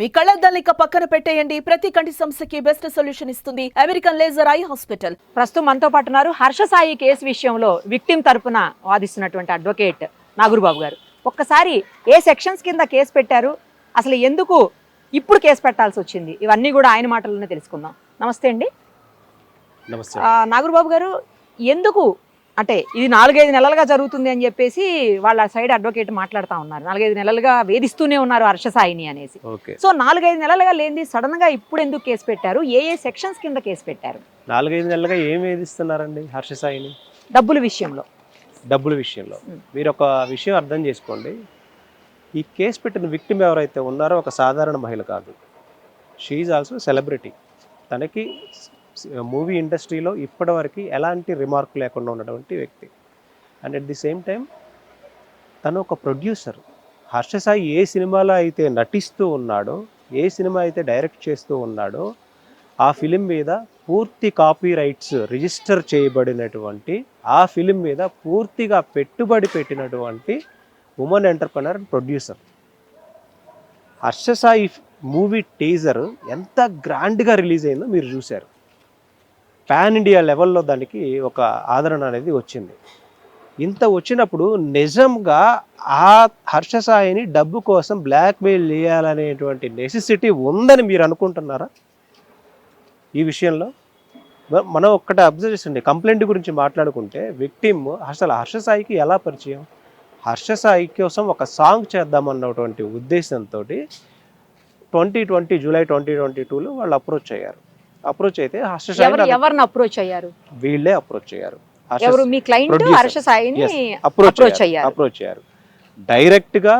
మీ కళ్ళద్దాలిక పక్కన పెట్టేయండి. ప్రతి కంటి సమస్యకి బెస్ట్ సొల్యూషన్ ఇస్తుంది అమెరికన్ లేజర్ ఐ హాస్పిటల్. ప్రస్తుతం మనతో పాటు ఉన్నారు హర్ష సాయి కేసు విషయంలో విక్టిమ్ తరపున వాదిస్తున్నటువంటి అడ్వకేట్ నాగురుబాబు గారు. ఒక్కసారి ఏ సెక్షన్స్ కింద కేసు పెట్టారు? అసలు ఎందుకు ఇప్పుడు కేసు పెట్టాల్సి వచ్చింది? ఇవన్నీ కూడా ఆయన మాటల్లోనే తెలుసుకుందాం. నమస్తే అండి. నమస్తే. నాగురుబాబు గారు ఎందుకు అంటే ఇది నాలుగైదు నెలలుగా జరుగుతుంది అని చెప్పేసి వాళ్ళ సైడ్ అడ్వకేట్ మాట్లాడుతూ ఉన్నారు. నాలుగైదు నెలలుగా వేధిస్తూనే ఉన్నారు హర్ష సాయిని అనేసి. సో నాలుగైదు నెలలుగా లేనిది సడన్గా ఇప్పుడు ఎందుకు కేసు పెట్టారు? ఏ ఏ సెక్షన్స్ కింద కేసు పెట్టారు? నాలుగైదు నెలలుగా ఏం వేధిస్తున్నారండి హర్ష సాయిని? డబ్బుల విషయంలో. డబ్బుల విషయంలో. మీరు ఒక విషయం అర్థం చేసుకోండి. ఈ కేసు పెట్టిన విక్టిమ్ ఎవరైతే ఉన్నారో ఒక సాధారణ మహిళ కాదు. షీఈ్ ఆల్సో సెలబ్రిటీ తనకి మూవీ ఇండస్ట్రీలో ఇప్పటివరకు ఎలాంటి రిమార్క్ లేకుండా ఉన్నటువంటి వ్యక్తి. And at the same time తను ఒక ప్రొడ్యూసర్. హర్ష సాయి ఏ సినిమాలో అయితే నటిస్తూ ఉన్నాడో ఏ సినిమా అయితే డైరెక్ట్ చేస్తూ ఉన్నాడో ఆ ఫిలిం మీద పూర్తి కాపీ రైట్స్ రిజిస్టర్ చేయబడినటువంటి ఆ ఫిలిం మీద పూర్తిగా పెట్టుబడి పెట్టినటువంటి women entrepreneur and producer. Harsha Sai movie teaser ఎంత గ్రాండ్గా రిలీజ్ అయిందో మీరు చూశారు. పాన్ ఇండియా లెవెల్లో దానికి ఒక ఆదరణ అనేది వచ్చింది. ఇంత వచ్చినప్పుడు నిజంగా ఆ హర్ష సాయిని డబ్బు కోసం బ్లాక్మెయిల్ చేయాలనేటువంటి నెసెసిటీ ఉందని మీరు అనుకుంటున్నారా? ఈ విషయంలో? మనం ఒక్కటే అబ్జర్వ్ చేసండి కంప్లైంట్ గురించి మాట్లాడుకుంటే విక్టిమ్ అసలు హర్ష సాయికి ఎలా పరిచయం? హర్ష సాయి కోసం ఒక సాంగ్ చేద్దామన్నటువంటి ఉద్దేశంతో twenty twenty July twenty twenty టూలో వాళ్ళు అప్రోచ్ అయ్యారు. అప్రోచ్ అయితే హర్ష సాయి ఎవరిని అప్రోచ్ అయ్యారు? వీళ్ళే అప్రోచ్ అయ్యారు. హర్ష ఎవరు మీ క్లయింట్. హర్ష సాయిని అప్రోచ్ అయ్యారు. అప్రోచ్ అయ్యారు. డైరెక్ట్గా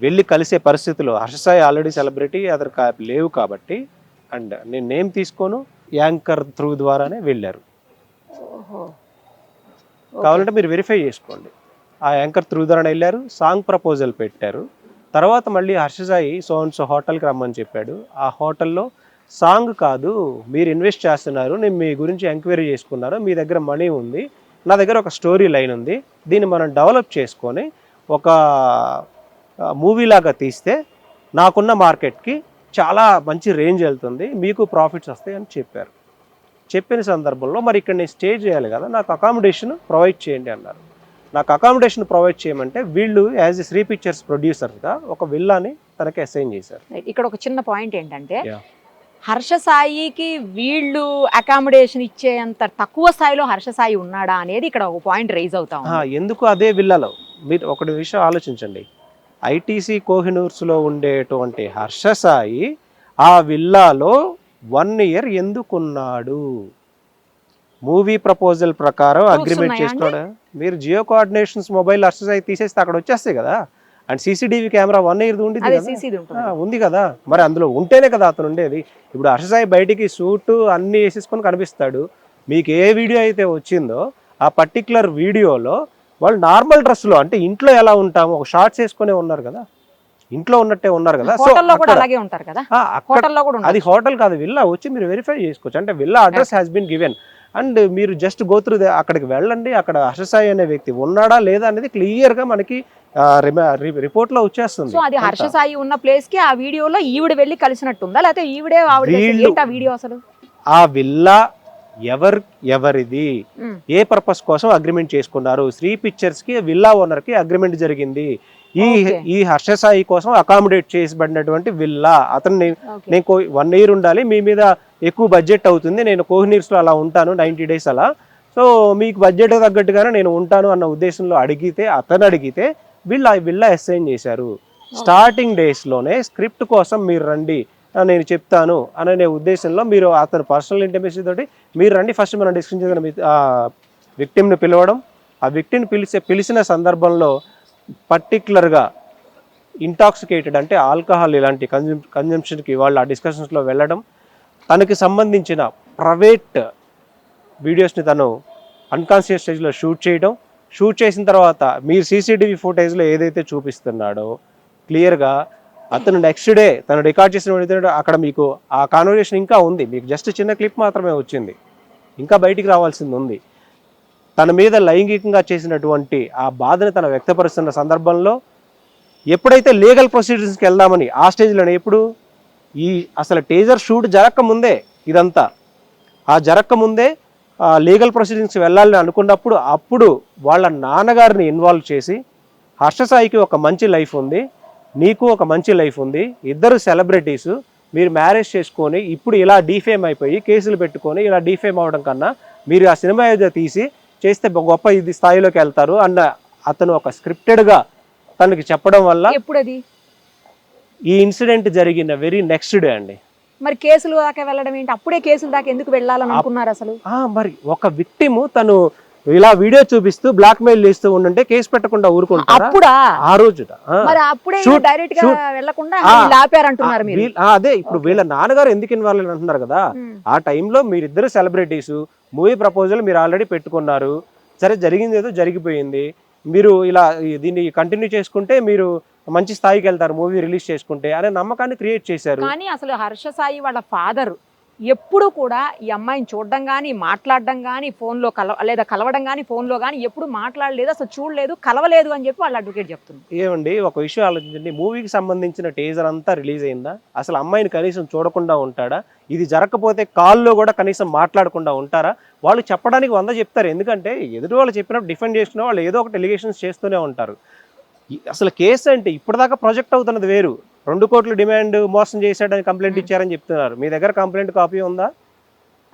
వెళ్ళి కలిసే పరిస్థితులు హర్షసాయి ఆల్రెడీ సెలబ్రిటీ అతను లేవు కాబట్టి అండ్ నేను నేమ్ తీసుకోను యాంకర్ త్రూ ద్వారానే వెళ్ళారు. కావాలంటే మీరు వెరిఫై చేసుకోండి. ఆ యాంకర్ త్రూ ద్వారా వెళ్ళారు సాంగ్ ప్రపోజల్ పెట్టారు. తర్వాత మళ్ళీ హర్షసాయి సోన్స్ హోటల్కి రమ్మని చెప్పాడు. ఆ హోటల్లో సాంగ్ కాదు మీరు ఇన్వెస్ట్ చేస్తున్నారు నేను మీ గురించి ఎంక్వైరీ చేసుకున్నారు మీ దగ్గర మనీ ఉంది నా దగ్గర ఒక స్టోరీ లైన్ ఉంది దీన్ని మనం డెవలప్ చేసుకొని ఒక మూవీ లాగా తీస్తే నాకున్న మార్కెట్కి చాలా మంచి రేంజ్ వెళ్తుంది మీకు ప్రాఫిట్స్ వస్తాయి అని చెప్పారు. చెప్పిన సందర్భంలో మరి ఇక్కడ నేను స్టే చేయాలి కదా నాకు అకామిడేషన్ ప్రొవైడ్ చేయండి అన్నారు. నాకు అకామిడేషన్ ప్రొవైడ్ చేయమంటే వీళ్ళు యాజ్ ఎ శ్రీ పిక్చర్స్ ప్రొడ్యూసర్గా ఒక విల్లాని తనకి అసైన్ చేశారు. ఇక్కడ ఒక చిన్న పాయింట్ ఏంటంటే Yeah. హర్ష సాయికి వీళ్ళు అకామిడేషన్ ఇచ్చేంత తక్కువ స్థాయిలో హర్ష సాయి ఉన్నాడా అనేది ఇక్కడ ఒక పాయింట్ రైజ్ అవుతా ఎందుకు అదే విల్లాలో? మీరు ఒకటి విషయం ఆలోచించండి. ఐటీసీ కోహినూర్స్లో ఉండేటువంటి హర్ష సాయి ఆ విల్లాలో వన్ ఇయర్ ఎందుకున్నాడు? మూవీ ప్రపోజల్ ప్రకారం అగ్రిమెంట్ ఉన్నాయా చేసుకున్నాడు మీరు geo coordinations mobile Harsha Sai తీసేస్తే అక్కడ వచ్చేస్తాయి కదా. And CCTV camera one year ఉంటుంది. ఉంది కదా. మరి అందులో ఉంటేనే కదా అతను ఉండేది. ఇప్పుడు హర్షసాయి బయటికి సూట్ అన్ని వేసేసుకొని కనిపిస్తాడు. మీకు ఏ వీడియో అయితే వచ్చిందో ఆ పర్టికులర్ వీడియోలో వాళ్ళు నార్మల్ డ్రెస్లో అంటే ఇంట్లో ఎలా ఉంటాము ఒక షార్ట్స్ వేసుకునే ఉన్నారు కదా. ఇంట్లో ఉన్నట్టే ఉన్నారు కదా. సో అది హోటల్ కాదు విల్లా వచ్చి మీరు వెరిఫై చేసుకోవచ్చు. అంటే villa address has been given and మీరు జస్ట్ గో త్రూ అక్కడికి వెళ్ళండి. అక్కడ హర్షసాయి అనే వ్యక్తి ఉన్నాడా లేదా అనేది క్లియర్గా మనకి రిపోర్ట్లో వచ్చేస్తుంది. సో అది హర్ష అంతా. సాయి ఉన్న ప్లేస్కి ఆ వీడియోలో ఈవిడ వెళ్ళి కలిసినట్టుందా? లేకపోతే ఈవిడే ఆవిడ వీడియో అసలు? ఆ విల్లా ఎవరి ఎవరిది. ఏ పర్పస్ కోసం అగ్రిమెంట్ చేసుకున్నారు? శ్రీ పిక్చర్స్కి విల్లా ఓనర్కి అగ్రిమెంట్ జరిగింది. ఈ. ఈ హర్ష సాయి కోసం అకామిడేట్ చేసిబడినటువంటి విల్లా అతను నేను వన్ ఇయర్ ఉండాలి మీ మీద ఎక్కువ బడ్జెట్ అవుతుంది నేను కోహినీర్స్లో అలా ఉంటాను నైంటీ డేస్ అలా. సో మీకు బడ్జెట్ తగ్గట్టుగానే నేను ఉంటాను అన్న ఉద్దేశంలో అడిగితే అతను అడిగితే వీళ్ళు ఆ విల్లా అసైన్ చేశారు. స్టార్టింగ్ డేస్లోనే స్క్రిప్ట్ కోసం మీరు రండి నేను చెప్తాను అనే ఉద్దేశంలో మీరు అతను పర్సనల్ ఇంటిమేసీ తోటి మీరు రండి ఫస్ట్ మనం డిస్కషన్ చేసిన విక్టిమ్ని పిలవడం. ఆ విక్టిమ్ని పిలిచే పిలిచిన సందర్భంలో పర్టికులర్గా ఇంటాక్సికేటెడ్ అంటే ఆల్కహాల్ ఇలాంటి కన్జ్యూమ్ కన్జంప్షన్కి వాళ్ళు ఆ డిస్కషన్స్లో వెళ్ళడం తనకి సంబంధించిన ప్రైవేట్ వీడియోస్ని తను అన్కాన్షియస్ స్టేజ్లో షూట్ చేయడం షూట్ చేసిన తర్వాత మీరు సీసీటీవీ ఫుటేజ్లో ఏదైతే చూపిస్తున్నాడో క్లియర్గా అతను నెక్స్ట్ డే తను రికార్డ్ చేసిన అక్కడ మీకు ఆ కాన్వర్జేషన్ ఇంకా ఉంది. మీకు జస్ట్ చిన్న క్లిప్ మాత్రమే వచ్చింది. ఇంకా బయటికి రావాల్సింది ఉంది. తన మీద లైంగికంగా చేసినటువంటి ఆ బాధను తను వ్యక్తపరుస్తున్న సందర్భంలో ఎప్పుడైతే లీగల్ ప్రొసీజర్స్కి వెళ్దామని ఆ స్టేజ్లోనే ఎప్పుడు? ఈ అసలు టేజర్ షూట్ జరగకముందే ఇదంతా. ఆ జరగకముందే లీగల్ ప్రొసీడింగ్స్ వెళ్ళాలని అనుకున్నప్పుడు అప్పుడు వాళ్ళ నాన్నగారిని ఇన్వాల్వ్ చేసి హర్షసాయికి ఒక మంచి లైఫ్ ఉంది నీకు ఒక మంచి లైఫ్ ఉంది ఇద్దరు సెలబ్రిటీస్ మీరు మ్యారేజ్ చేసుకొని ఇప్పుడు ఇలా డీఫేమ్ అయిపోయి కేసులు పెట్టుకొని ఇలా డీఫేమ్ అవడం కన్నా మీరు ఆ సినిమా ఏదో తీసి చేస్తే గొప్ప ఇది స్థాయిలోకి వెళ్తారు. అన్న అతను ఒక స్క్రిప్టెడ్గా తనకి చెప్పడం వల్ల ఎప్పుడు అది ఈ ఇన్సిడెంట్ జరిగిన వెరీ నెక్స్ట్ డే అండి. మరి కేసులు దాకా వెళ్ళడం ఏంటి? అప్పుడే కేసులు దాకా ఎందుకు వెళ్ళాలని అనుకున్నారు అసలు? మరి ఒక విక్టిమ్ తను ఇలా వీడియో చూపిస్తూ బ్లాక్ మెయిల్ చేస్తూ ఉండంటే కేసు పెట్టకుండా ఊరుకుంటారా? అప్పుడా? ఆ రోజుట అదే ఇప్పుడు వీళ్ళ నాన్నగారు ఎందుకు ఇన్వాల్వ్ అంటున్నారు కదా. ఆ టైంలో మీరిద్దరు సెలబ్రిటీస్ మూవీ ప్రపోజల్ మీరు ఆల్రెడీ పెట్టుకున్నారు. సరే జరిగింది ఏదో జరిగిపోయింది. మీరు ఇలా దీన్ని కంటిన్యూ చేసుకుంటే మీరు మంచి స్థాయికి వెళ్తారు మూవీ రిలీజ్ చేసుకుంటే అనే నమ్మకాన్ని క్రియేట్ చేశారు. కానీ అసలు హర్ష సాయి వాళ్ళ ఫాదర్ ఎప్పుడు కూడా ఈ అమ్మాయిని చూడడం కానీ మాట్లాడడం కానీ ఫోన్లో కలవ లేదా కలవడం కానీ ఫోన్లో కానీ ఎప్పుడు మాట్లాడలేదు అసలు చూడలేదు కలవలేదు అని చెప్పి వాళ్ళు అడ్వకేట్ చెప్తున్నారు. ఏమండి ఒక విషయం ఆలోచించండి. మూవీకి సంబంధించిన టీజర్ అంతా రిలీజ్ అయిందా? అసలు అమ్మాయిని కనీసం చూడకుండా ఉంటాడా? ఇది జరగకపోతే కాల్లో కూడా కనీసం మాట్లాడకుండా ఉంటారా? వాళ్ళు చెప్పడానికి వంద చెప్తారు. ఎందుకంటే ఎదుటి వాళ్ళు చెప్పినప్పుడు డిఫెండ్ చేసిన వాళ్ళు ఏదో ఒకటి ఎలిగేషన్స్ చేస్తూనే ఉంటారు. అసలు కేసు అంటే ఇప్పటిదాకా ప్రొజెక్ట్ అవుతున్నది వేరు. రెండు కోట్ల డిమాండ్ మోసం చేశాడని కంప్లైంట్ ఇచ్చారని చెప్తున్నారు. మీ దగ్గర కంప్లైంట్ కాపీ ఉందా?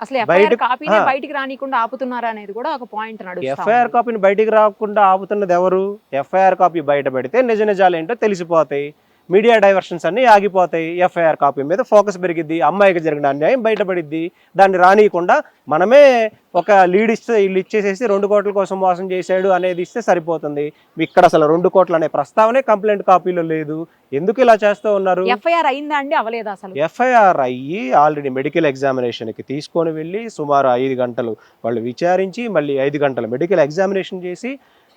అసలు ఎఫ్ఐఆర్ కాపీనే. బయటికి రానికుండా ఆపుతున్నారా అనేది కూడా ఒక పాయింట్ ఎఫ్ఐఆర్ కాపీని బయటికి రాకుండా ఆపుతున్నది ఎవరు? ఎఫ్ఐఆర్ కాపీ బయట పెడితే నిజ నిజాలు ఏంటో తెలిసిపోతాయి. మీడియా డైవర్షన్స్ అన్ని ఆగిపోతాయి. ఎఫ్ఐఆర్ కాపీ మీద ఫోకస్ పెరిగిద్ది. అమ్మాయికి జరిగిన అన్యాయం బయటపడిద్ది. దాన్ని రానియకుండా మనమే ఒక లీడ్ ఇస్తే వీళ్ళు ఇచ్చేసేసి రెండు కోట్ల కోసం మోసం చేశాడు అనేది ఇస్తే సరిపోతుంది. ఇక్కడ అసలు రెండు కోట్లు అనే ప్రస్తావనే కంప్లైంట్ కాపీలో లేదు. ఎందుకు ఇలా చేస్తూ ఉన్నారు? ఎఫ్ఐఆర్ అయిందా అండి? అవలేదా అసలు? ఎఫ్ఐఆర్ అయ్యి ఆల్రెడీ మెడికల్ ఎగ్జామినేషన్కి తీసుకొని వెళ్ళి సుమారు ఐదు గంటలు వాళ్ళు విచారించి మళ్ళీ ఐదు గంటలు మెడికల్ ఎగ్జామినేషన్ చేసి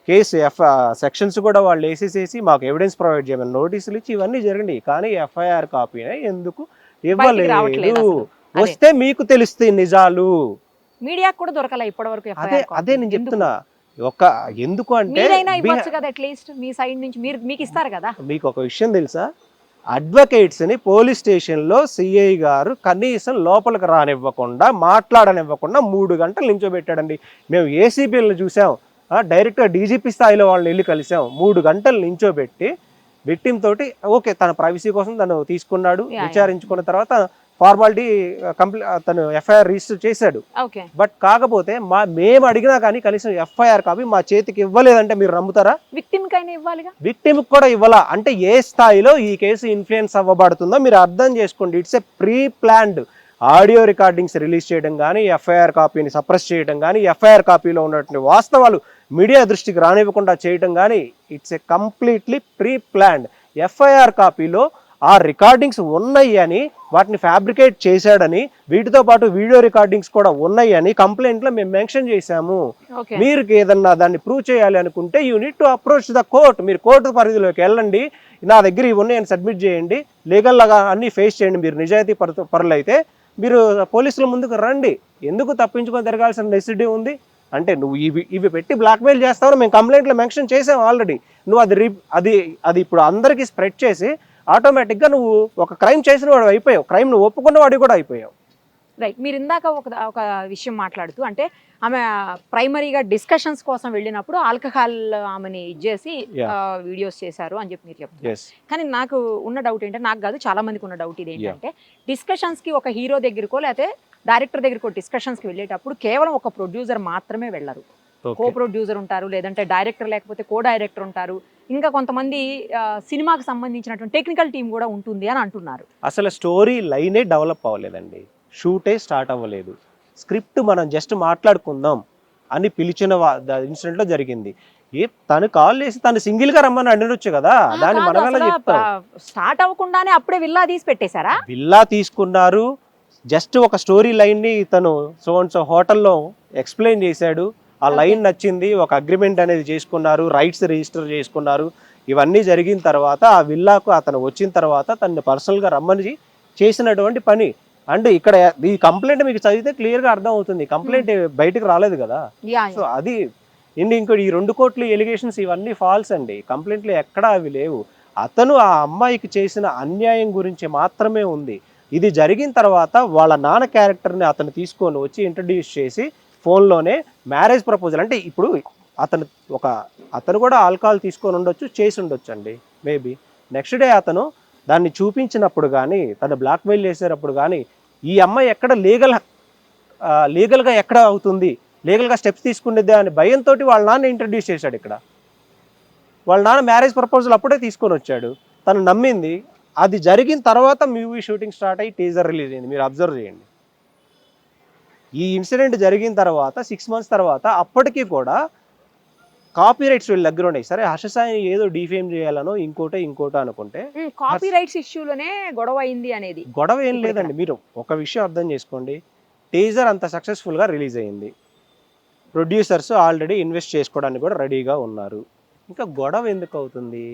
కేసు ఎఫ్ సెక్షన్స్ కూడా వాళ్ళు వేసేసేసి మాకు ఎవిడెన్స్ ప్రొవైడ్ చేయమని నోటీసులు ఇచ్చి ఇవన్నీ జరిగినాయి. కానీ ఎఫ్ఐఆర్ కాపీనే ఎందుకు ఇవ్వలేదు. వస్తే మీకు తెలుస్తాయి నిజాలు. మీడియాకు కూడా దొరకలే ఇప్పటి వరకు అదే అదే నేను చెప్తున్నా. ఒక ఎందుకు అంటే కదా అట్లీస్ట్ మీ సైడ్ నుంచి. మీరు మీకు ఇస్తారు కదా? మీకు ఒక విషయం తెలుసా? అడ్వకేట్స్ని పోలీస్ స్టేషన్లో సిఐ గారు కనీసం లోపలికి రానివ్వకుండా మాట్లాడనివ్వకుండా మూడు గంటలు నించోబెట్టాడండి మేము ఏసీబీలను చూసాం. డైరెక్ట్గా డీజీపీ స్థాయిలో వాళ్ళని వెళ్ళి కలిసాం. మూడు గంటలు నించోబెట్టి విక్టిమ్ తోటి ఓకే తన ప్రైవసీ కోసం తను తీసుకున్నాడు. విచారించుకున్న తర్వాత ఫార్మాలిటీ కంప్లీ తను ఎఫ్ఐఆర్ రిజిస్టర్ చేశాడు. బట్ కాకపోతే మా మేము అడిగినా కానీ కనీసం ఎఫ్ఐఆర్ కాపీ మా చేతికి ఇవ్వలేదంటే మీరు నమ్ముతారా? విక్టిమ్ విక్టిమ్ కూడా ఇవ్వాలా? అంటే ఏ స్థాయిలో ఈ కేసు ఇన్ఫ్లుయెన్స్ అవ్వబడుతుందో మీరు అర్థం చేసుకోండి. It's a pre planned audio recordings release చేయడం కానీ ఎఫ్ఐఆర్ కాపీని సప్రెస్ చేయడం కానీ ఎఫ్ఐఆర్ కాపీలో ఉన్నటువంటి వాస్తవాలు మీడియా దృష్టికి రానివ్వకుండా చేయడం కానీ it's a completely pre planned FIR కాపీలో ఆ రికార్డింగ్స్ ఉన్నాయి అని వాటిని ఫ్యాబ్రికేట్ చేశాడని వీటితో పాటు వీడియో రికార్డింగ్స్ కూడా ఉన్నాయి అని కంప్లైంట్లో మేము మెన్షన్ చేశాము. మీరు ఏదన్నా దాన్ని ప్రూవ్ చేయాలి అనుకుంటే you need to approach the court. మీరు కోర్టు పరిధిలోకి వెళ్ళండి. నా దగ్గర ఇవి ఉన్నాయని సబ్మిట్ చేయండి. లీగల్ లాగా అన్ని ఫేస్ చేయండి. మీరు నిజాయితీ పరు పరులైతే మీరు పోలీసుల ముందుకు రండి. ఎందుకు తప్పించుకొని తిరగాల్సిన నెసిటీ ఉంది? అంటే నువ్వు ఇవి ఇవి పెట్టి బ్లాక్మెయిల్ చేస్తావు మేము కంప్లైంట్లో మెన్షన్ చేసాం ఆల్రెడీ నువ్వు అది రీ అది అది ఇప్పుడు అందరికీ స్ప్రెడ్ చేసి ఆటోమేటిక్గా నువ్వు ఒక క్రైమ్ చేసిన వాడు అయిపోయావు. క్రైమ్ నువ్వు ఒప్పుకున్న వాడు కూడా అయిపోయావు. రైట్ మీరు ఇందాక ఒక ఒక విషయం మాట్లాడుతూ అంటే ఆమె ప్రైమరీగా డిస్కషన్స్ కోసం వెళ్ళినప్పుడు ఆల్కహాల్ ఆమెని ఇచ్చేసి Yeah. వీడియోస్ చేశారు అని చెప్పి మీరు చెప్తున్నారు. ఎస్ కానీ నాకు ఉన్న డౌట్ ఏంటంటే నాకు కాదు చాలా మందికి ఉన్న డౌట్ ఇది ఏంటంటే డిస్కషన్స్కి ఒక హీరో దగ్గరకో లేకపోతే డైరెక్టర్ దగ్గరకో డిస్కషన్స్కి వెళ్ళేటప్పుడు కేవలం ఒక ప్రొడ్యూసర్ మాత్రమే వెళ్ళరు. కో ప్రొడ్యూసర్ ఉంటారు లేదంటే డైరెక్టర్ లేకపోతే కో డైరెక్టర్ ఉంటారు. ఇంకా కొంతమంది సినిమాకి సంబంధించినటువంటి టెక్నికల్ టీం కూడా ఉంటుంది అని అంటున్నారు. అసలు స్టోరీ లైనే డెవలప్ అవ్వలేదండి. షూటే స్టార్ట్ అవ్వలేదు. స్క్రిప్ట్ మనం జస్ట్ మాట్లాడుకుందాం అని పిలిచిన ఇన్సిడెంట్లో జరిగింది. ఏ తను కాల్ చేసి తను సింగిల్గా రమ్మని అడగొచ్చు కదా? దాన్ని మనం ఎలా చెప్తాం? స్టార్ట్ అవ్వకుండానే అప్పుడే విల్లా తీసి పెట్టేశారా? విల్లా తీసుకున్నారు. జస్ట్ ఒక స్టోరీ లైన్ని తను సో అండ్ సో హోటల్లో ఎక్స్ప్లెయిన్ చేశాడు. ఆ. లైన్ నచ్చింది. ఒక అగ్రిమెంట్ అనేది చేసుకున్నారు. రైట్స్ రిజిస్టర్ చేసుకున్నారు. ఇవన్నీ జరిగిన తర్వాత ఆ విల్లాకు అతను వచ్చిన తర్వాత తనని పర్సనల్గా రమ్మని చేసినటువంటి పని. అండ్ ఇక్కడ ఈ కంప్లైంట్ మీకు చదివితే క్లియర్గా అర్థం అవుతుంది కంప్లైంట్ బయటకు రాలేదు కదా. సో అది ఇండి ఇంకోటి ఈ రెండు కోట్ల ఎలిగేషన్స్ ఇవన్నీ ఫాల్స్ అండి. కంప్లైంట్లు ఎక్కడా అవి లేవు. అతను ఆ అమ్మాయికి చేసిన అన్యాయం గురించి మాత్రమే ఉంది. ఇది జరిగిన తర్వాత వాళ్ళ నాన్న క్యారెక్టర్ని అతను తీసుకొని వచ్చి ఇంట్రడ్యూస్ చేసి ఫోన్లోనే మ్యారేజ్ ప్రపోజల్ అంటే ఇప్పుడు అతను ఒక అతను కూడా ఆల్కహాల్ తీసుకొని ఉండొచ్చు చేసి ఉండొచ్చు అండి. మేబీ నెక్స్ట్ డే అతను దాన్ని చూపించినప్పుడు కానీ తను బ్లాక్మెయిల్ చేసేటప్పుడు కానీ ఈ అమ్మాయి ఎక్కడ లీగల్ లీగల్గా ఎక్కడ అవుతుంది? లీగల్గా స్టెప్స్ తీసుకునేదే అని భయంతో వాళ్ళ నాన్న ఇంట్రడ్యూస్ చేశాడు ఇక్కడ. వాళ్ళ నాన్న మ్యారేజ్ ప్రపోజల్ అప్పుడే తీసుకొని వచ్చాడు. తను నమ్మింది అది జరిగిన తర్వాత మూవీ షూటింగ్ స్టార్ట్ అయ్యి టీజర్ రిలీజ్ అయింది. మీరు అబ్జర్వ్ చేయండి. ఈ ఇన్సిడెంట్ జరిగిన తర్వాత సిక్స్ మంత్స్ తర్వాత అప్పటికీ కూడా కాపీ రైట్స్ వీళ్ళ దగ్గర ఉన్నాయి. సరే హర్షసాయిని ఏదో డిఫేమ్ చేయాలనో ఇంకోటో ఇంకోటో అనుకుంటే కాపీ రైట్స్ ఇష్యూలోనే గొడవ అయింది అనేది. గొడవ ఏం లేదండి. మీరు ఒక విషయం అర్థం చేసుకోండి. టీజర్ అంత సక్సెస్ఫుల్గా రిలీజ్ అయింది. ప్రొడ్యూసర్స్ ఆల్రెడీ ఇన్వెస్ట్ చేసుకోవడానికి కూడా రెడీగా ఉన్నారు. ఇంకా గొడవ ఎందుకు అవుతుంది?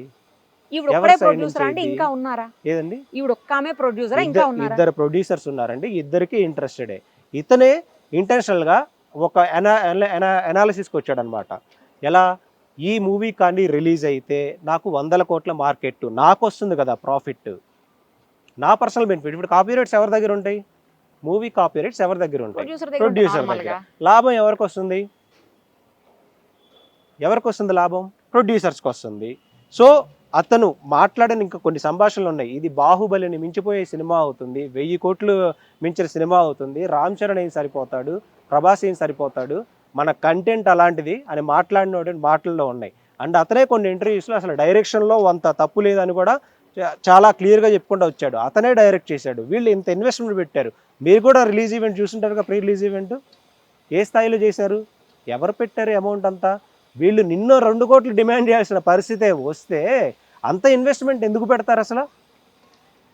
ఏదండి? ఇద్దరు ప్రొడ్యూసర్స్ ఉన్నారండి. ఇద్దరికి ఇంట్రెస్టెడే ఇతనే ఇంటెన్షనల్గా ఒక ఎనా ఎనాలిసిస్కి వచ్చాడనమాట. ఎలా? ఈ మూవీ కానీ రిలీజ్ అయితే నాకు వందల కోట్ల మార్కెట్ నాకు వస్తుంది కదా ప్రాఫిట్. నా పర్సనల్ బెనిఫిట్. ఇప్పుడు కాపీ రైట్స్ ఎవరి దగ్గర ఉంటాయి? మూవీ కాపీ రైట్స్ ఎవరి దగ్గర ఉంటాయి? ప్రొడ్యూసర్ దగ్గర లాభం ఎవరికి వస్తుంది ఎవరికి వస్తుంది లాభం? ప్రొడ్యూసర్స్కి వస్తుంది సో అతను మాట్లాడిన ఇంకా కొన్ని సంభాషణలు ఉన్నాయి. ఇది బాహుబలిని మించిపోయే సినిమా అవుతుంది. వెయ్యి కోట్లు మించిన సినిమా అవుతుంది. రామ్ చరణ్ ఏం సరిపోతాడు? ప్రభాస్ ఏం సరిపోతాడు? మన కంటెంట్ అలాంటిది అని మాట్లాడిన మాటల్లో ఉన్నాయి. అండ్ అతనే కొన్ని ఇంటర్వ్యూస్లో అసలు డైరెక్షన్లో అంత తప్పు లేదని కూడా చాలా క్లియర్గా చెప్పుకుంటూ వచ్చాడు. అతనే డైరెక్ట్ చేశాడు. వీళ్ళు ఇంత ఇన్వెస్ట్మెంట్ పెట్టారు. మీరు కూడా రిలీజ్ ఈవెంట్ చూసుంటారుగా ప్రీ రిలీజ్ ఈవెంట్ ఏ స్థాయిలో చేశారు? ఎవరు పెట్టారు అమౌంట్ అంతా? వీళ్ళు నిన్నో రెండు కోట్లు డిమాండ్ చేయాల్సిన పరిస్థితే వస్తే అంత ఇన్వెస్ట్మెంట్ ఎందుకు పెడతారు అసలు?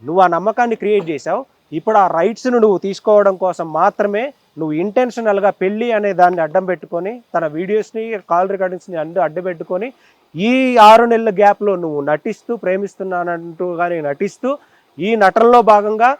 నువ్వు ఆ నమ్మకాన్ని క్రియేట్ చేసావు ఇప్పుడు ఆ రైట్స్ను నువ్వు తీసుకోవడం కోసం మాత్రమే నువ్వు ఇంటెన్షనల్గా పెళ్ళి అనే దాన్ని అడ్డం పెట్టుకొని తన వీడియోస్ని కాల్ రికార్డింగ్స్ని అడ్డు అడ్డం పెట్టుకొని ఈ ఆరు నెలల గ్యాప్లో నువ్వు నటిస్తూ ప్రేమిస్తున్నానంటూ కానీ నటిస్తూ ఈ నటనలో భాగంగా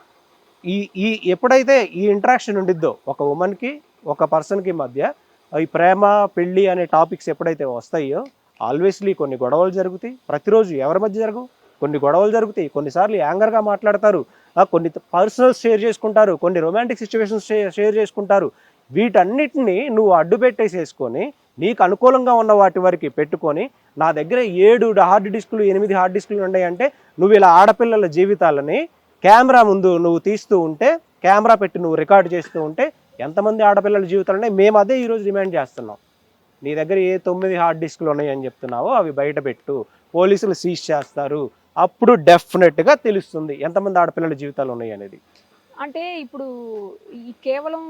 ఈ ఈ ఎప్పుడైతే ఈ ఇంటరాక్షన్ ఉండిద్దో ఒక ఉమెన్కి ఒక పర్సన్కి మధ్య ఈ ప్రేమ పెళ్ళి అనే టాపిక్స్ ఎప్పుడైతే వస్తాయో ఆల్వేస్లీ కొన్ని గొడవలు జరుగుతాయి. ప్రతిరోజు ఎవరి మధ్య జరగవు కొన్ని గొడవలు జరుగుతాయి. కొన్నిసార్లు యాంగర్గా మాట్లాడతారు. కొన్ని పర్సనల్స్ షేర్ చేసుకుంటారు కొన్ని రొమాంటిక్ సిచ్యువేషన్స్ షేర్ చేసుకుంటారు. వీటన్నిటిని నువ్వు అడ్డు పెట్టేసేసుకొని నీకు అనుకూలంగా ఉన్న వాటి వరకు పెట్టుకొని నా దగ్గర ఏడు హార్డ్ డిస్కులు ఎనిమిది హార్డ్ డిస్కులు ఉన్నాయంటే నువ్వు ఇలా ఆడపిల్లల జీవితాలని కెమెరా ముందు నువ్వు తీస్తూ ఉంటే కెమెరా పెట్టి నువ్వు రికార్డ్ చేస్తూ ఉంటే ఎంతమంది ఆడపిల్లల జీవితాలు మేము అదే ఈరోజు డిమాండ్ చేస్తున్నాం. నీ దగ్గర ఏ తొమ్మిది హార్డ్ డిస్క్లు ఉన్నాయని చెప్తున్నావో అవి బయట పెట్టు. పోలీసులు సీజ్ చేస్తారు. అప్పుడు డెఫినెట్గా తెలుస్తుంది ఎంతమంది ఆడపిల్లల జీవితాలు ఉన్నాయి అనేది. అంటే ఇప్పుడు ఈ కేవలం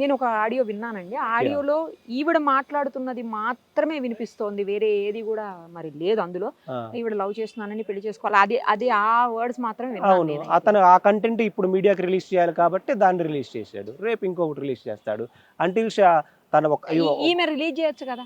నేను ఒక ఆడియో విన్నానండి. ఆడియోలో ఈవిడ మాట్లాడుతున్నది మాత్రమే వినిపిస్తోంది. వేరే ఏది కూడా మరి లేదు అందులో. ఈవిడ లవ్ చేస్తున్నానని పెళ్ళి చేసుకోవాలి. అది అది ఆ వర్డ్స్ మాత్రమే అవును. అతను ఆ కంటెంట్ ఇప్పుడు మీడియాకి రిలీజ్ చేయాలి కాబట్టి దాన్ని రిలీజ్ చేశాడు. రేపు ఇంకొకటి రిలీజ్ చేస్తాడు. అంటే తన ఒక ఈమె రిలీజ్ చేయొచ్చు కదా.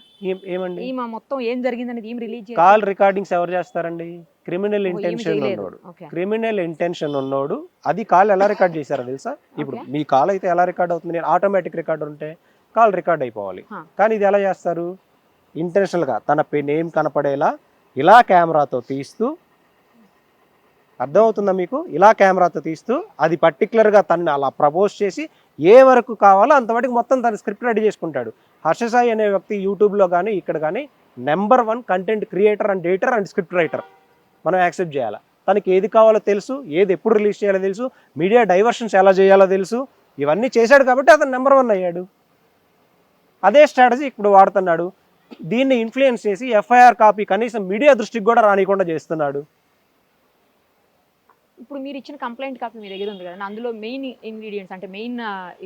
ఏమండి? ఈమె మొత్తం ఏం జరిగిందనేది ఈమె రిలీజ్ కాల్ రికార్డింగ్స్ ఎవరు చేస్తారండి? క్రిమినల్ ఇంటెన్షన్ ఉన్నోడు. క్రిమినల్ ఇంటెన్షన్ ఉన్నోడు. అది కాల్ ఎలా రికార్డ్ చేశారో తెలుసా? ఇప్పుడు. మీ కాల్ అయితే ఎలా రికార్డ్ అవుతుంది? నేను ఆటోమేటిక్ రికార్డ్ ఉంటే కాల్ రికార్డ్ అయిపోవాలి. కానీ ఇది ఎలా చేస్తారు? ఇంటెన్షనల్గా తన నేమ్ కనపడేలా ఇలా కెమెరాతో తీస్తూ అర్థమవుతుందా మీకు? ఇలా కెమెరాతో తీస్తూ అది పర్టికులర్గా తనని అలా ప్రపోజ్ చేసి ఏ వరకు కావాలో అంతవరకు మొత్తం తన స్క్రిప్ట్ రెడీ చేసుకుంటాడు. హర్షసాయి అనే వ్యక్తి యూట్యూబ్లో కానీ ఇక్కడ కానీ number one content creator and editor and script writer మనం యాక్సెప్ట్ చేయాలి? తనకి ఏది కావాలో తెలుసు ఏది ఎప్పుడు రిలీజ్ చేయాలో తెలుసు మీడియా డైవర్షన్స్ ఎలా చేయాలో తెలుసు ఇవన్నీ చేశాడు కాబట్టి అతను నెంబర్ వన్ అయ్యాడు. అదే స్ట్రాటజీ ఇప్పుడు వాడుతున్నాడు. దీన్ని ఇన్ఫ్లుయెన్స్ చేసి ఎఫ్ఐఆర్ కాపీ కనీసం మీడియా దృష్టికి కూడా రానికుండా చేస్తున్నాడు. ఇప్పుడు మీరు ఇచ్చిన కంప్లైంట్ కాపీ మీ దగ్గర ఉంది కదండి అందులో మెయిన్ ఇంగ్రీడియంట్స్ అంటే మెయిన్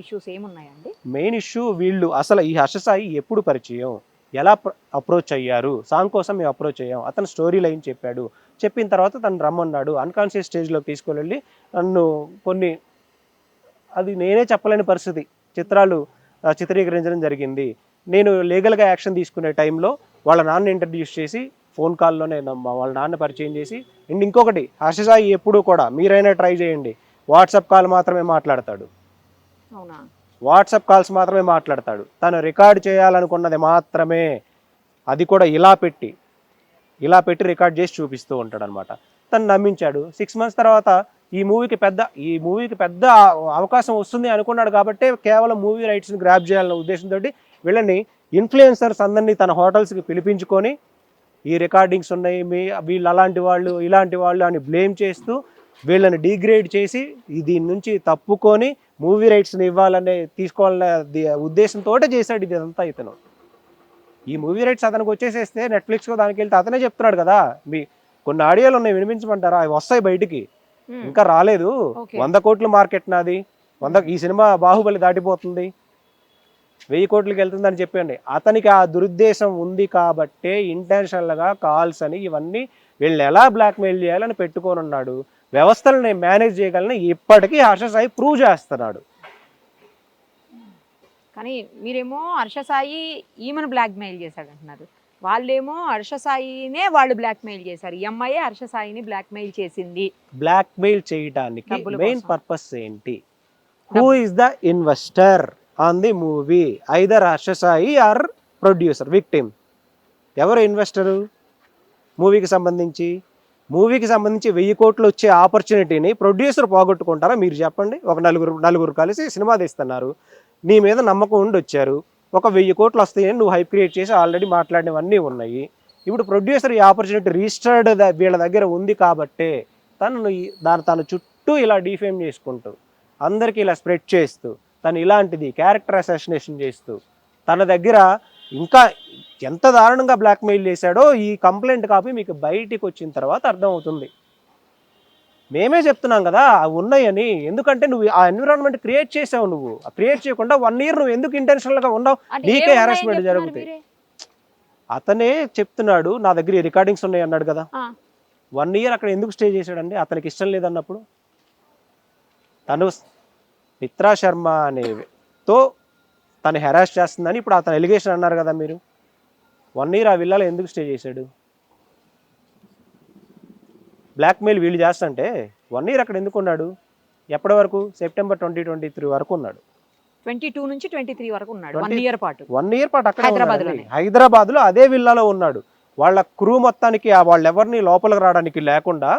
ఇష్యూస్ ఏమున్నాయండి? మెయిన్ ఇష్యూ వీళ్ళు అసలు ఈ హర్షసాయి ఎప్పుడు పరిచయం? ఎలా అప్రోచ్ అయ్యారు? సాంగ్ కోసం మేము అప్రోచ్ అయ్యాం. అతను స్టోరీ లైన్ చెప్పాడు. చెప్పిన తర్వాత తను రమ్మన్నాడు. అన్కాన్షియస్ స్టేజ్లోకి తీసుకువెళ్ళి నన్ను కొన్ని అది నేనే చెప్పలేని పరిస్థితి. చిత్రాలు చిత్రీకరించడం జరిగింది. నేను లీగల్గా యాక్షన్ తీసుకునే టైంలో వాళ్ళ నాన్న ఇంట్రడ్యూస్ చేసి ఫోన్ కాల్లోనే నమ్మ- వాళ్ళ నాన్న పరిచయం చేసి అండ్ ఇంకొకటి హర్షసాయి ఎప్పుడూ కూడా మీరైనా ట్రై చేయండి. వాట్సాప్ కాల్ మాత్రమే మాట్లాడతాడు. అవునా? వాట్సాప్ కాల్స్ మాత్రమే మాట్లాడతాడు. తను రికార్డ్ చేయాలనుకున్నది మాత్రమే అది కూడా ఇలా పెట్టి ఇలా పెట్టి రికార్డ్ చేసి చూపిస్తూ ఉంటాడు అనమాట తను నమ్మించాడు. సిక్స్ మంత్స్ తర్వాత ఈ మూవీకి పెద్ద ఈ మూవీకి పెద్ద అవకాశం వస్తుంది అనుకున్నాడు కాబట్టి కేవలం మూవీ రైట్స్ని గ్రాప్ చేయాలన్న ఉద్దేశంతో వీళ్ళని ఇన్ఫ్లుయెన్సర్స్ అందరినీ తన హోటల్స్కి పిలిపించుకొని ఈ రికార్డింగ్స్ ఉన్నాయి. మీ వీళ్ళు అలాంటి వాళ్ళు ఇలాంటి వాళ్ళు అని బ్లేమ్ చేస్తూ వీళ్ళని డిగ్రేడ్ చేసి దీని నుంచి తప్పుకొని మూవీ రైట్స్ని ఇవ్వాలనే తీసుకోవాలనే ఉద్దేశంతో చేశాడు ఇది అంతా ఇతను. ఈ మూవీ రైట్స్ అతనికి వచ్చేసేస్తే నెట్ఫ్లిక్స్ దానికి వెళ్తే అతనే చెప్తున్నాడు కదా మీ కొన్ని ఆడియోలు ఉన్నాయి వినిపించమంటారా? అవి వస్తాయి బయటికి. ఇంకా రాలేదు. వంద కోట్ల మార్కెట్ నాది. వంద ఈ సినిమా బాహుబలి దాటిపోతుంది. వెయ్యి కోట్లకి వెళ్తుందని చెప్పండి అతనికి ఆ దురుద్దేశం ఉంది కాబట్టే ఇంటెన్షనల్గా కాల్స్ అని ఇవన్నీ వీళ్ళని ఎలా బ్లాక్మెయిల్ చేయాలని పెట్టుకొని ఉన్నాడు వ్యవస్థలను మేనేజ్ చేయగలని ఇప్పటికీ హర్ష సాయి ప్రూవ్ చేస్తున్నాడు. కానీ మీరేమో హర్ష సాయి ఈమెను బ్లాక్ మెయిల్ చేశాడు అంటున్నారు వాళ్ళేమో హర్ష సాయినే వాళ్ళు బ్లాక్ మెయిల్ చేశారు. ఈ అమ్మాయే హర్ష సాయిని బ్లాక్ మెయిల్ చేసింది. బ్లాక్మెయిల్ చేయడానికి మెయిన్. పర్పస్ ఏంటి? Who is the investor? On the movie either Harsha Sai or producer victim ఎవరు ఇన్వెస్టరు మూవీకి సంబంధించి. మూవీకి సంబంధించి వెయ్యి కోట్లు వచ్చే ఆపర్చునిటీని ప్రొడ్యూసర్ పోగొట్టుకుంటారా? మీరు చెప్పండి. ఒక నలుగురు నలుగురు కలిసి సినిమా తీస్తున్నారు. నీ మీద నమ్మకం ఉండి వచ్చారు. ఒక వెయ్యి కోట్లు వస్తాయని నువ్వు హైప్ క్రియేట్ చేసి ఆల్రెడీ మాట్లాడినవన్నీ ఉన్నాయి. ఇప్పుడు ప్రొడ్యూసర్ ఈ ఆపర్చునిటీ రిజిస్టర్డ్ వీళ్ళ దగ్గర ఉంది కాబట్టే తను దాని తన చుట్టూ ఇలా డిఫేమ్ చేసుకుంటూ అందరికీ ఇలా స్ప్రెడ్ చేస్తూ తను ఇలాంటిది క్యారెక్టర్ అసాసినేషన్ చేస్తూ తన దగ్గర ఇంకా ఎంత దారుణంగా బ్లాక్మెయిల్ చేశాడో ఈ కంప్లైంట్ కాపీ మీకు బయటికి వచ్చిన తర్వాత అర్థమవుతుంది. మేమే చెప్తున్నాం కదా అవి ఉన్నాయని. ఎందుకంటే నువ్వు ఆ ఎన్విరాన్మెంట్ క్రియేట్ చేసావు నువ్వు. క్రియేట్ చేయకుండా వన్ ఇయర్ నువ్వు ఎందుకు intentional గా ఉండవు నీకే చెప్తున్నారు జరుగుతాయి. అతనే చెప్తున్నాడు నా దగ్గర రికార్డింగ్స్ ఉన్నాయి అన్నాడు కదా. వన్ ఇయర్ అక్కడ ఎందుకు స్టే చేశాడండి? అతనికి ఇష్టం లేదన్నప్పుడు. తను మిత్రా శర్మ అనేతో తను హెరాస్ చేస్తుందని ఇప్పుడు అతను ఎలిగేషన్ అన్నారు కదా మీరు. వన్ ఇయర్ ఆ విల్లాలో ఎందుకు స్టే చేశాడు? బ్లాక్మెయిల్ వీళ్ళు చేస్తుంటే వన్ ఇయర్ అక్కడ ఎందుకు ఉన్నాడు? ఎప్పటి వరకు? సెప్టెంబర్ ట్వంటీ ట్వంటీ త్రీ వరకు ఉన్నాడు. ట్వంటీ టూ నుంచి ట్వంటీ త్రీ వరకు ఉన్నాడు వన్ 20 ఇయర్ పాటు. వన్ ఇయర్ పాటు అక్కడ. హైదరాబాద్లో అదే విల్లాలో ఉన్నాడు. వాళ్ళ క్రూ మొత్తానికి ఆ వాళ్ళు ఎవరిని లోపలికి రావడానికి లేకుండా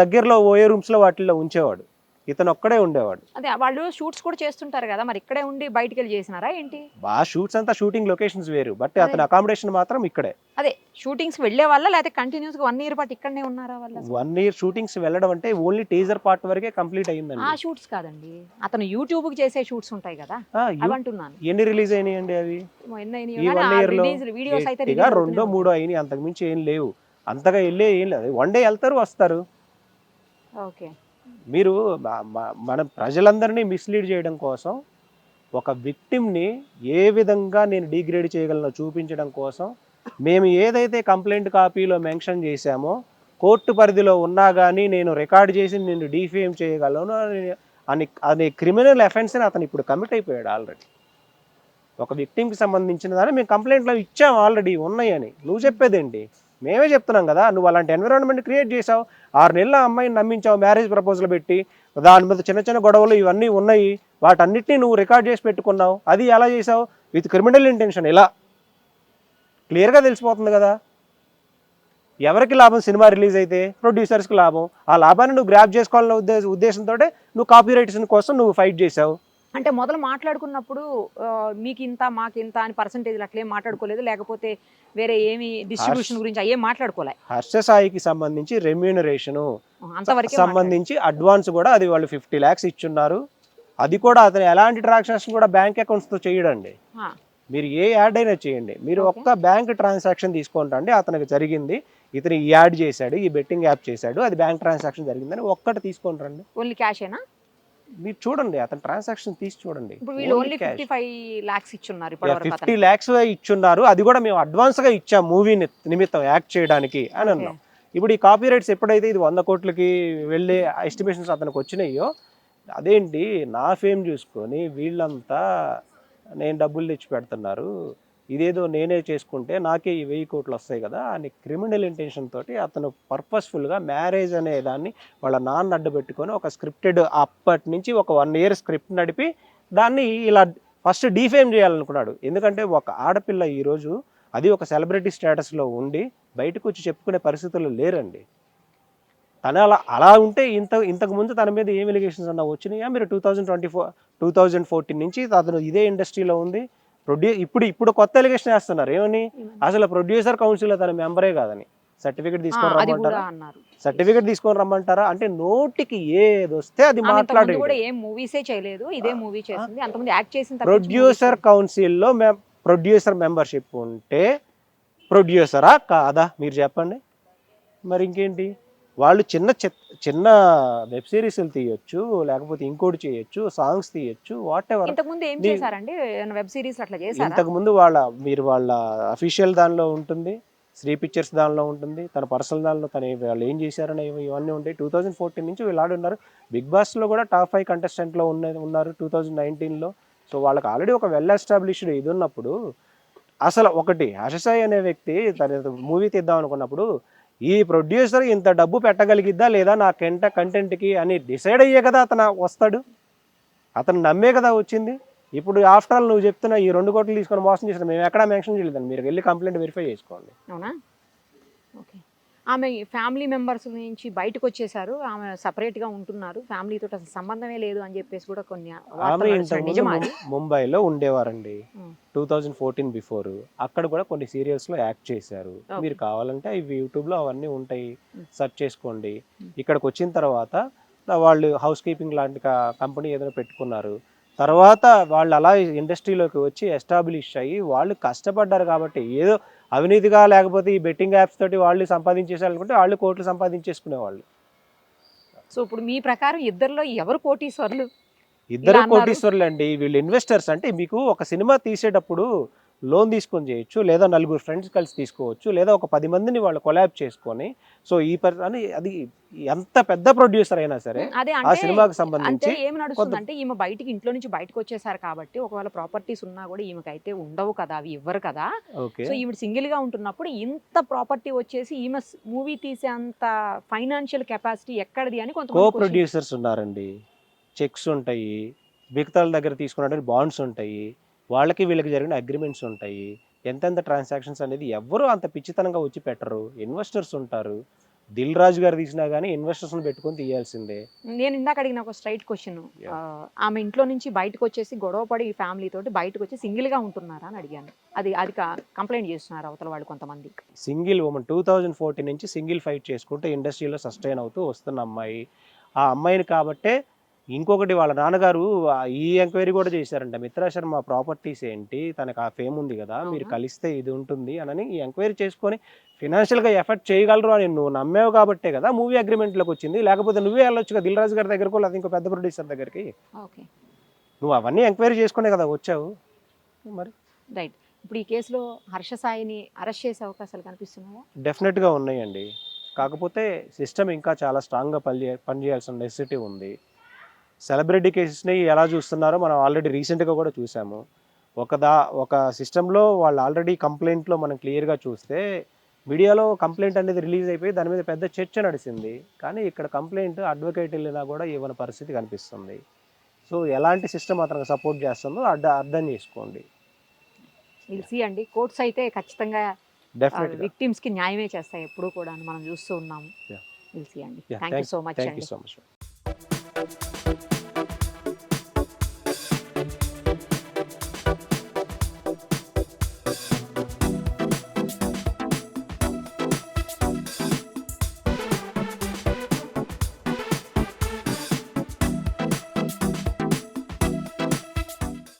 దగ్గరలో ఓయే రూమ్స్లో వాటిల్లో ఉంచేవాడు. ఇతను ఒక్కడే ఉండేవాడు. అదే వాళ్ళు షూట్స్ కూడా చేస్తుంటారు కదా మరి ఇక్కడే ఉండి బయటికి వెళ్ళి చేసినారా ఏంటి? ఆ షూట్స్ అంతా షూటింగ్ లొకేషన్స్ వేరు బట్ అతని అకామిడేషన్ మాత్రం ఇక్కడే. అదే షూటింగ్స్ వెళ్ళే వాళ్ళ లేకపోతే కంటిన్యూస్గా వన్ ఇయర్ పాటు ఇక్కడనే ఉన్నారా వాళ్ళ వన్ ఇయర్ షూటింగ్స్ వెళ్ళడం అంటే ఓన్లీ టీజర్ పార్ట్ వరకే కంప్లీట్ ఆ అయ్యిందండి షూట్స్ కాదండి. అతను యూట్యూబ్కి చేసే షూట్స్ ఉంటాయి కదా ఆ, అవి అంటున్నాను. ఎన్ని రిలీజ్ అయినాయండి అవి? ఈ వన్ ఆ ఇయర్లో release- videos అయితే రెండో మూడో అయినాయి అంతకు మించి ఏం లేవు. అంతగా వెళ్ళే ఏం లేదు. వన్ డే వెళ్తారు వస్తారు. ఓకే. మీరు మన ప్రజలందరినీ మిస్లీడ్ చేయడం కోసం ఒక విక్టిమ్ని ఏ విధంగా నేను డిగ్రేడ్ చేయగలనో చూపించడం కోసం మేము ఏదైతే కంప్లైంట్ కాపీలో మెన్షన్ చేశామో కోర్టు పరిధిలో ఉన్నా కానీ నేను రికార్డ్ చేసి నేను డిఫేమ్ చేయగలను అని- అనే క్రిమినల్ అఫెన్స్ని అతను ఇప్పుడు కమిట్ అయిపోయాడు ఆల్రెడీ ఒక విక్టిమ్కి సంబంధించిన దాన్ని మేము కంప్లైంట్లో ఇచ్చాము ఆల్రెడీ ఉన్నాయని. నువ్వు చెప్పేదేంటి? మేమే చెప్తున్నాం కదా నువ్వు అలాంటి ఎన్విరాన్మెంట్ క్రియేట్ చేసావు ఆరు నెలల అమ్మాయిని నమ్మించావు మ్యారేజ్ ప్రపోజల్ పెట్టి. దాని మీద చిన్న చిన్న గొడవలు ఇవన్నీ ఉన్నాయి. వాటన్నిటిని నువ్వు రికార్డ్ చేసి పెట్టుకున్నావు. అది ఎలా చేసావు విత్ క్రిమినల్ ఇంటెన్షన్ ఇలా క్లియర్గా తెలిసిపోతుంది కదా. ఎవరికి లాభం సినిమా రిలీజ్ అయితే? ప్రొడ్యూసర్స్కి లాభం. ఆ లాభాన్ని నువ్వు గ్రాప్ చేసుకోవాలనే ఉద్దేశ ఉద్దేశంతో నువ్వు కాపీ రైట్స్ కోసం నువ్వు ఫైట్ చేసావు అంటే మొదలు మాట్లాడుకున్నప్పుడు మీకు ఇంత మాకు ఇంత అని పర్సంటేజ్ అట్లేం మాట్లాడుకోలేదు. లేకపోతే వేరే ఏమి డిస్ట్రిబ్యూషన్ గురించి అయ్యేం మాట్లాడుకోలే. హర్ష సాయికి సంబంధించి రెమ్యూనరేషను అంతవరకు సంబంధించి అడ్వాన్స్ కూడా అది వాళ్ళు ఫిఫ్టీ ల్యాక్స్ ఇచ్చున్నారు. అది కూడా అతను ఎలాంటి ట్రాన్సాక్షన్ కూడా బ్యాంక్ అకౌంట్స్తో చేయడండి. మీరు ఏ యాడ్ అయినా చేయండి. మీరు. ఒక్క బ్యాంక్ ట్రాన్సాక్షన్ తీసుకుంటండి అతనికి జరిగింది. ఇతను ఈ యాడ్ చేశాడు ఈ బెట్టింగ్ యాప్ చేశాడు. అది బ్యాంక్ ట్రాన్సాక్షన్ జరిగిందని ఒక్కటి తీసుకొని రండి. ఓన్లీ క్యాషేనా? మీరు చూడండి అతని ట్రాన్సాక్షన్ తీసి చూడండి. ఫిఫ్టీ. ల్యాక్స్ ఇచ్చున్నారు అది కూడా మేము అడ్వాన్స్గా ఇచ్చాం మూవీ నిమిత్తం యాక్ట్ చేయడానికి అని అన్నాం. ఇప్పుడు ఈ కాపీ రైట్స్ ఎప్పుడైతే ఇది వంద కోట్లకి వెళ్ళే ఎస్టిమేషన్స్ అతనికి వచ్చినాయో అదేంటి? నా ఫేమ్ చూసుకొని వీళ్ళంతా నేను డబ్బులు తెచ్చి పెడుతున్నారు. ఇదేదో నేనే చేసుకుంటే నాకే ఈ వెయ్యి కోట్లు వస్తాయి కదా అని క్రిమినల్ ఇంటెన్షన్ తోటి అతను పర్పస్ఫుల్గా మ్యారేజ్ అనే దాన్ని వాళ్ళ నాన్న అడ్డు పెట్టుకొని ఒక స్క్రిప్టెడ్ అప్పటి నుంచి ఒక వన్ ఇయర్ స్క్రిప్ట్ నడిపి దాన్ని ఇలా ఫస్ట్ డీఫేమ్ చేయాలనుకున్నాడు. ఎందుకంటే ఒక ఆడపిల్ల ఈరోజు అది ఒక సెలబ్రిటీ స్టేటస్లో ఉండి బయటకు వచ్చి చెప్పుకునే పరిస్థితుల్లో లేరండి. తను అలా అలా ఉంటే ఇంత ఇంతకు ముందు తన మీద ఏం ఎలిగేషన్స్ అన్న వచ్చినాయా? మీరు two thousand twenty four two thousand fourteen నుంచి అతను ఇదే ఇండస్ట్రీలో ఉంది. ప్రొడ్యూ ఇప్పుడు ఇప్పుడు కొత్త ఎలిగేషన్ వేస్తున్నారు. ఏమని? అసలు ప్రొడ్యూసర్ కౌన్సిల్ తన మెంబరే కాదని. సర్టిఫికేట్ తీసుకొని రమ్మంటారా? సర్టిఫికేట్ తీసుకొని రమ్మంటారా? అంటే నోటికి ఏది వస్తే అది మూవీసే చేయలేదు. ఇదే మూవీ చేసింది. యాక్ట్ చేసిన ప్రొడ్యూసర్ కౌన్సిల్లో మే ప్రొడ్యూసర్ మెంబర్షిప్ ఉంటే ప్రొడ్యూసరా కాదా? మీరు చెప్పండి. మరి ఇంకేంటి? వాళ్ళు చిన్న చిన్న వెబ్ సిరీస్లు తీయొచ్చు లేకపోతే ఇంకోటి చేయొచ్చు సాంగ్స్ తీయొచ్చు వాట్. ఎవర్ ఇంతకుముందు ఏం చేశారండి? వెబ్ సిరీస్ అట్లా చేశారా? ఇంతకు ముందు వాళ్ళ మీరు వాళ్ళ అఫీషియల్ దానిలో ఉంటుంది శ్రీ పిక్చర్స్ దానిలో ఉంటుంది తన పర్సనల్ దానిలో తన వాళ్ళు ఏం చేశారని ఇవి- ఇవన్నీ ఉంటాయి. టూ థౌజండ్ ఫోర్టీన్ నుంచి వీళ్ళు ఆడి ఉన్నారు. బిగ్ బాస్లో కూడా టాప్ ఫైవ్ కంటెస్టెంట్లో ఉన్న ఉన్నారు టూ థౌజండ్ నైన్టీన్లో సో వాళ్ళకి ఆల్రెడీ ఒక వెల్ ఎస్టాబ్లిష్డ్ ఇది ఉన్నప్పుడు అసలు ఒకటి హర్షసాయి అనే వ్యక్తి తన మూవీ తీద్దాం అనుకున్నప్పుడు ఈ ప్రొడ్యూసర్ ఇంత డబ్బు పెట్టగలిగిద్దా లేదా నా కంట కంటెంట్కి అని డిసైడ్ అయ్యే కదా అతను వస్తాడు. అతను నమ్మే కదా వచ్చింది. ఇప్పుడు ఆఫ్టర్ ఆల్ నువ్వు చెప్తున్నా ఈ రెండు కోట్లు తీసుకొని మోసం చేసిన మేము ఎక్కడా మెన్షన్ చేయలేదండి. మీరు వెళ్ళి కంప్లైంట్ వెరిఫై చేసుకోండి. అవునా? ఓకే. ఆమె ఫ్యామిలీ మెంబర్స్ నుంచి బయటకు వచ్చేసారు. ఆమె separate గా ఉంటున్నారు. ఫ్యామిలీతో అసలు సంబంధమే లేదు అని చెప్పేసి కూడా కొన్ని ముంబైలో ఉండేవారండి. టూ థౌజండ్ ఫోర్టీన్ బిఫోర్ అక్కడ కూడా కొన్ని సీరియల్స్లో యాక్ట్ చేశారు. మీరు కావాలంటే ఇవి యూట్యూబ్లో అవన్నీ ఉంటాయి. సెర్చ్ చేసుకోండి. ఇక్కడికి వచ్చిన తర్వాత వాళ్ళు హౌస్ కీపింగ్ లాంటి కంపెనీ ఏదైనా పెట్టుకున్నారు. తర్వాత వాళ్ళు అలా ఇండస్ట్రీలోకి వచ్చి ఎస్టాబ్లిష్ అయ్యి వాళ్ళు కష్టపడ్డారు కాబట్టి ఏదో అవినీతిగా లేకపోతే ఈ బెట్టింగ్ యాప్స్ తోటి వాళ్ళు సంపాదించేసారనుకుంటే వాళ్ళు కోట్లు సంపాదించేసుకునేవాళ్ళు. సో ఇప్పుడు మీ ప్రకారం ఇద్దరిలో ఎవరు కోటీశ్వర్లు? ఇద్దరు. కోటీశ్వరులు అండి వీళ్ళు ఇన్వెస్టర్స్ అంటే మీకు ఒక సినిమా తీసేటప్పుడు లోన్ తీసుకొని చేయొచ్చు లేదా నలుగురు ఫ్రెండ్స్ కలిసి తీసుకోవచ్చు లేదా ఒక పది మందిని వాళ్ళు కొలాబ్ చేసుకొని సో ఈ పర్ అని అది ఎంత పెద్ద ప్రొడ్యూసర్ అయినా సరే అదే ఆ సినిమాకి సంబంధించి ఏమి నడుస్తుంది అంటే ఈమె బయటికి ఇంట్లో నుంచి బయటకు వచ్చేసారు కాబట్టి ఒకవేళ ప్రాపర్టీస్ ఉన్నా కూడా ఈమెకైతే ఉండవు కదా అవి ఇవ్వరు కదా. సో ఈవిడ సింగిల్గా ఉంటున్నప్పుడు ఇంత ప్రాపర్టీ వచ్చేసి ఈమె మూవీ తీసే అంత ఫైనాన్షియల్ కెపాసిటీ ఎక్కడిది అని కో కొంతమంది question- ప్రొడ్యూసర్స్ ఉన్నారండి. చెక్స్ ఉంటాయి మిగతాల దగ్గర తీసుకున్నట్టు బాండ్స్ ఉంటాయి వాళ్ళకి వీళ్ళకి జరిగిన అగ్రిమెంట్స్ ఉంటాయి. ఎంతెంత ట్రాన్సాక్షన్స్ అనేది ఎవరు అంత పిచ్చితనంగా వచ్చి పెట్టరు. ఇన్వెస్టర్స్ ఉంటారు. దిల్ రాజు గారు తీసినా కానీ ఇన్వెస్టర్స్ని పెట్టుకొని తీయాల్సిందే. నేను ఇందాక అడిగిన ఒక స్ట్రైట్ క్వశ్చన్. ఆమె ఇంట్లో నుంచి బయటకు వచ్చేసి గొడవ పడి ఈ ఫ్యామిలీ తోటి బయటకు వచ్చి సింగిల్గా ఉంటున్నారా అని అడిగాను. అది అది కంప్లైంట్ చేస్తున్నారు అవతల వాళ్ళు కొంతమంది. Single women two thousand fourteen నుంచి సింగిల్ ఫైట్ చేసుకుంటూ ఇండస్ట్రీలో సస్టైన్ అవుతూ వస్తున్న అమ్మాయి. ఆ అమ్మాయిని కాబట్టే ఇంకొకటి వాళ్ళ నాన్నగారు ఈ ఎంక్వైరీ కూడా చేశారంట. మిత్రా శర్మ ప్రాపర్టీస్ ఏంటి? తనకు ఆ ఫేమ్ ఉంది కదా మీరు? కలిస్తే ఇది ఉంటుంది అని ఈ ఎంక్వైరీ చేసుకొని ఫినాన్షియల్గా ఎఫెక్ట్ చేయగలరు అని నువ్వు నమ్మేవు కాబట్టే కదా మూవీ అగ్రిమెంట్లోకి వచ్చింది. లేకపోతే నువ్వే వెళ్ళొచ్చు కదా దిల్ రాజు గారి దగ్గరకు లేదా ఇంకో పెద్ద ప్రొడ్యూసర్ దగ్గరికి. ఓకే. నువ్వు అవన్నీ ఎంక్వైరీ చేసుకునే కదా వచ్చావు. మరి? రైట్. ఇప్పుడు ఈ కేసులో హర్ష సాయిని అరెస్ట్ చేసే అవకాశాలు కనిపిస్తున్నాయా? డెఫినెట్గా ఉన్నాయండి. కాకపోతే సిస్టమ్ ఇంకా చాలా స్ట్రాంగ్గా పని పనిచేయాల్సిన నెసెసిటీ ఉంది. సెలబ్రిటీ కేసెస్ని ఎలా చూస్తున్నారో మనం ఆల్రెడీ రీసెంట్గా కూడా చూసాము. ఒక దా ఒక సిస్టంలో వాళ్ళు ఆల్రెడీ కంప్లైంట్లో మనం క్లియర్గా చూస్తే మీడియాలో కంప్లైంట్ అనేది రిలీజ్ అయిపోయి దాని మీద పెద్ద చర్చ నడిచింది కానీ ఇక్కడ కంప్లైంట్ అడ్వకేట్ వెళ్ళినా కూడా ఇవ్వని పరిస్థితి కనిపిస్తుంది. సో ఎలాంటి సిస్టమ్ అతనికి సపోర్ట్ చేస్తుందో అడ్డ అర్థం చేసుకోండి. తెలిసి అండి. కోర్ట్స్ అయితే ఖచ్చితంగా విక్టిమ్స్కి న్యాయమే చేస్తాయి ఎప్పుడు కూడా మనం చూస్తూ ఉన్నాము. అండి. Thank you so much thank you so much